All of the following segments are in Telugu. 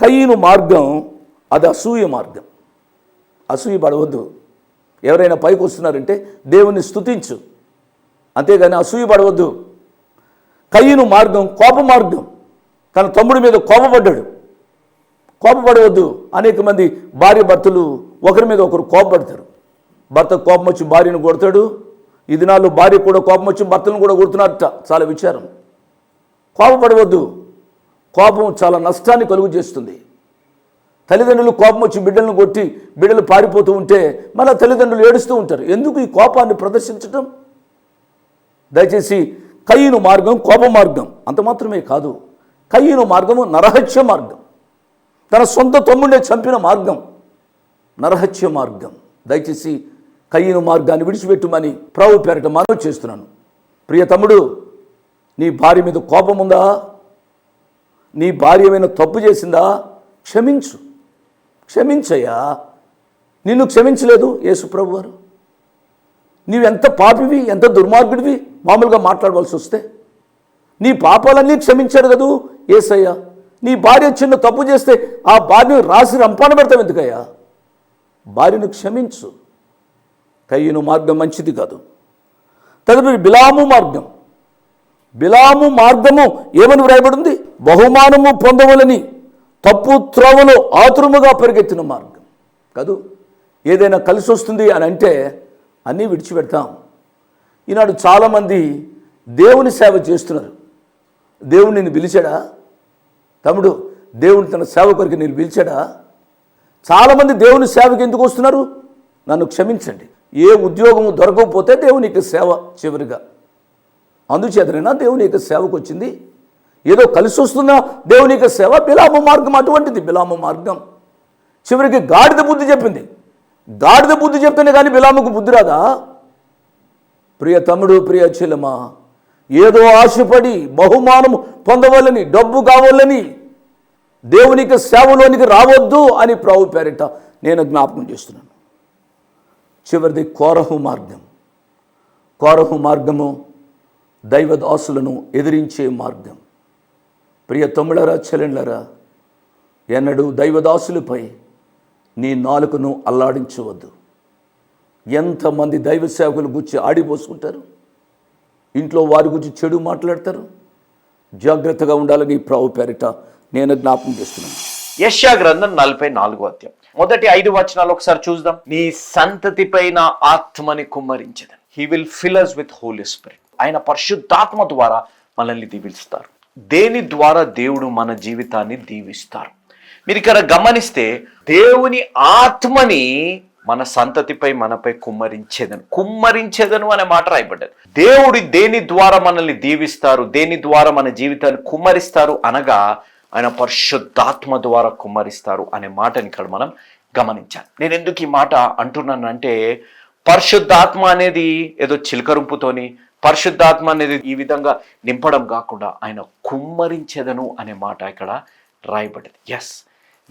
కయ్యను మార్గం అది అసూయ మార్గం. అసూయ పడవద్దు. ఎవరైనా పైకి వస్తున్నారంటే దేవుని స్తుతించు. అంతేగాని అసూయ పడవద్దు. కయ్యను మార్గం కోప మార్గం. తన తమ్ముడి మీద కోపపడ్డాడు. కోపపడవద్దు. అనేక మంది భార్య భర్తలు ఒకరి మీద ఒకరు కోపపడతారు. భర్త కోపం వచ్చి భార్యను కొడతాడు. ఈ దినాల్లో భార్య కూడా కోపం వచ్చి భర్తను కూడా కొడుతున్నారట. చాలా విచారం. కోపపడవద్దు. కోపం చాలా నష్టాన్ని కలుగు చేస్తుంది. తల్లిదండ్రులు కోపం వచ్చి బిడ్డలను కొట్టి బిడ్డలు పారిపోతూ ఉంటే మళ్ళీ తల్లిదండ్రులు ఏడుస్తూ ఉంటారు. ఎందుకు ఈ కోపాన్ని ప్రదర్శించటం? దయచేసి కయ్యను మార్గం కోప మార్గం అంత మాత్రమే కాదు. కయ్యను మార్గము నరహత్య మార్గం. తన సొంత తమ్ముడే చంపిన మార్గం నరహత్య మార్గం. దయచేసి కయ్యను మార్గాన్ని విడిచిపెట్టుమని ప్రావు పేరట మనవి చేస్తున్నాను. ప్రియ తమ్ముడు నీ భార్య మీద కోపం ఉందా? నీ భార్య ఏమైనా తప్పు చేసిందా? క్షమించు. క్షమించయ్యా. నిన్ను క్షమించలేదు యేసుప్రభు వారు నీవెంత పాపివి ఎంత దుర్మార్గుడివి? మామూలుగా మాట్లాడవలసి వస్తే. నీ పాపాలన్నీ క్షమించాడు కదూ ఏసయ్యా. నీ భార్య చిన్న తప్పు చేస్తే ఆ భార్యను రాసి రంపాన పెడతావు ఎందుకయ్యా? భార్యను క్షమించు. కయ్యను మార్గం మంచిది కాదు. తదుపరి బిలాము మార్గం. బిలాము మార్గము ఏమని వ్రాయబడింది? బహుమానము పొందవలని తప్పు త్రోవలో ఆతురముగా పరిగెత్తిన మార్గం. కాదు? ఏదైనా కలిసి వస్తుంది అని అంటే అన్నీ విడిచిపెడతాం. ఈనాడు చాలామంది దేవుని సేవ చేస్తున్నారు. దేవుడు నిన్ను పిలిచాడా? తమ్ముడు దేవుని తన సేవ కొరకు నేను పిలిచాడా? చాలామంది దేవుని సేవకి ఎందుకు వస్తున్నారు? నన్ను క్షమించండి. ఏ ఉద్యోగము దొరకకపోతే దేవునికి సేవ చివరిగా. అందుచేతనైనా దేవుని యొక్క సేవకు వచ్చింది ఏదో కలిసి వస్తున్న దేవుని యొక్క సేవ బిలామ మార్గం అటువంటిది బిలామ మార్గం. చివరికి గాడిద బుద్ధి చెప్పింది. గాడిద బుద్ధి చెప్తేనే కానీ బిలాముకు బుద్ధి రాదా? ప్రియ తమ్ముడు ప్రియ చెల్లెమా ఏదో ఆశపడి బహుమానము పొందవాలని డబ్బు కావాలని దేవునికి సేవలోనికి రావద్దు అని ప్రభు పేరిట నేను జ్ఞాపకం చేస్తున్నాను. చివరిది కోరహు మార్గం. కోరహు మార్గము దైవదాసులను ఎదిరించే మార్గం. ప్రియ తమ్ముడరా చెల్లెండ్లరా ఎన్నడూ దైవదాసులపై నీ నాలుకను అల్లాడించవద్దు. ఎంతమంది దైవ సేవకులు గుచ్చి ఆడిపోసుకుంటారు? ఇంట్లో వారి గురించి చెడు మాట్లాడతారు? జాగ్రత్తగా ఉండాలని ప్రభు పేరిట నేను జ్ఞాపం చేస్తున్నాను. యశ్యా గ్రంథం నలభై నాలుగు అధ్యాయం. మొదటి ఐదు వచనాలు ఒకసారి చూద్దాం. నీ సంతతి పైన ఆత్మని కుమ్మరించదు he will fill us with holy spirit ఆయన పరిశుద్ధాత్మ ద్వారా మనల్ని దీవిస్తారు. దేని ద్వారా దేవుడు మన జీవితాన్ని దీవిస్తారు? మీరు ఇక్కడ గమనిస్తే దేవుని ఆత్మని మన సంతతిపై మనపై కుమ్మరించేదను. కుమ్మరించేదను అనే మాట రాయబడ్డది. దేవుడి దేని ద్వారా మనల్ని దీవిస్తారు దేని ద్వారా మన జీవితాన్ని కుమ్మరిస్తారు అనగా ఆయన పరిశుద్ధాత్మ ద్వారా కుమ్మరిస్తారు అనే మాటని ఇక్కడ మనం గమనించాలి. నేను ఎందుకు ఈ మాట అంటున్నానంటే పరిశుద్ధాత్మ అనేది ఏదో చిలకరింపుతోని పరిశుద్ధాత్మ అనేది ఈ విధంగా నింపడం కాకుండా ఆయన కుమ్మరించెదను అనే మాట ఇక్కడ రాయబడింది. ఎస్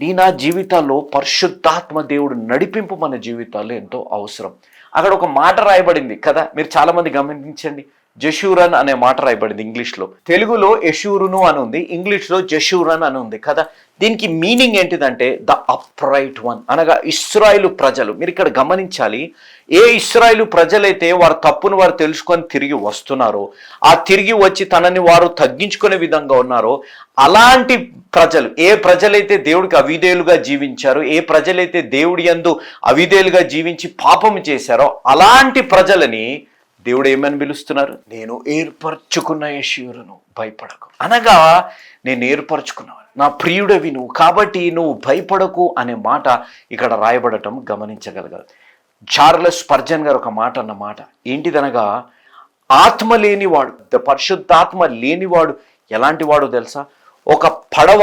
నీ నా జీవితాల్లో పరిశుద్ధాత్మ దేవుడు నడిపింపు మన జీవితాల్లో ఎంతో అవసరం. అక్కడ ఒక మాట రాయబడింది కదా మీరు చాలామంది గమనించండి. జషూరన్ అనే మాట రాయబడింది ఇంగ్లీష్లో. తెలుగులో యశూరును అని ఉంది ఇంగ్లీష్లో జషూరన్ అని ఉంది కదా. దీనికి మీనింగ్ ఏంటిదంటే ద అప్రైట్ వన్ అనగా ఇస్రాయిలు ప్రజలు. మీరు ఇక్కడ గమనించాలి ఏ ఇస్రాయిలు ప్రజలైతే వారు తప్పును వారు తెలుసుకొని తిరిగి వస్తున్నారో ఆ తిరిగి వచ్చి తనని వారు తగ్గించుకునే విధంగా ఉన్నారో అలాంటి ప్రజలు ఏ ప్రజలైతే దేవుడికి అవిధేయులుగా జీవించారో ఏ ప్రజలైతే దేవుడి యందు అవిధేయులుగా జీవించి పాపము చేశారో అలాంటి ప్రజలని దేవుడు ఏమని పిలుస్తున్నారు? నేను ఏర్పరచుకున్న యశూరును భయపడకు. అనగా నేను ఏర్పరచుకున్నాను నా ప్రియుడవి నువ్వు. కాబట్టి నువ్వు భయపడకు అనే మాట ఇక్కడ రాయబడటం గమనించగలగాలి. చార్లెస్ పర్జన్ గారు ఒక మాట అన్న మాట ఏంటిదనగా ఆత్మ లేనివాడు ద పరిశుద్ధాత్మ లేనివాడు ఎలాంటి వాడు తెలుసా? ఒక పడవ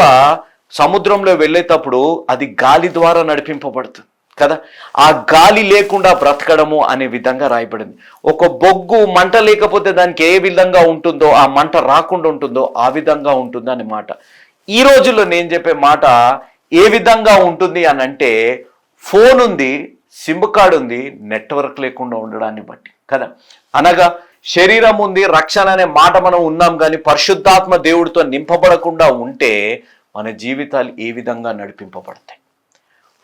సముద్రంలో వెళ్ళేటప్పుడు అది గాలి ద్వారా నడిపింపబడుతుంది. కదా? ఆ గాలి లేకుండా బ్రతకడము అనే విధంగా రాయబడింది. ఒక బొగ్గు మంట లేకపోతే దానికి ఏ విధంగా ఉంటుందో ఆ మంట రాకుండా ఉంటుందో ఆ విధంగా ఉంటుంది అనే మాట. ఈ రోజుల్లో నేను చెప్పే మాట ఏ విధంగా ఉంటుంది అని అంటే ఫోన్ ఉంది సిమ్ కార్డ్ ఉంది నెట్వర్క్ లేకుండా ఉండడాన్ని బట్టి కదా? అనగా శరీరం ఉంది రక్షణ అనే మాట మనం ఉన్నాం కానీ పరిశుద్ధాత్మ దేవుడితో నింపబడకుండా ఉంటే మన జీవితాలు ఏ విధంగా నడిపింపబడతాయి?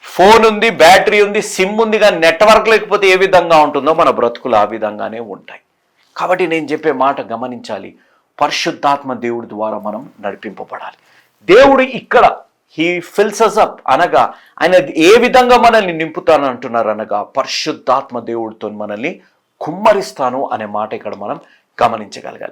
ఫోన్ ఉంది బ్యాటరీ ఉంది సిమ్ ఉంది కానీ నెట్వర్క్ లేకపోతే ఏ విధంగా ఉంటుందో మన బ్రతుకులు ఆ విధంగానే ఉంటాయి. కాబట్టి నేను చెప్పే మాట గమనించాలి. పరిశుద్ధాత్మ దేవుడి ద్వారా మనం నడిపింపబడాలి. దేవుడు ఇక్కడ హీ ఫిల్సస్ అప్ అనగా ఆయన ఏ విధంగా మనల్ని నింపుతాను అంటున్నారు అనగా పరిశుద్ధాత్మ దేవుడితో మనల్ని కుమ్మరిస్తాను అనే మాట ఇక్కడ మనం గమనించగలగాలి.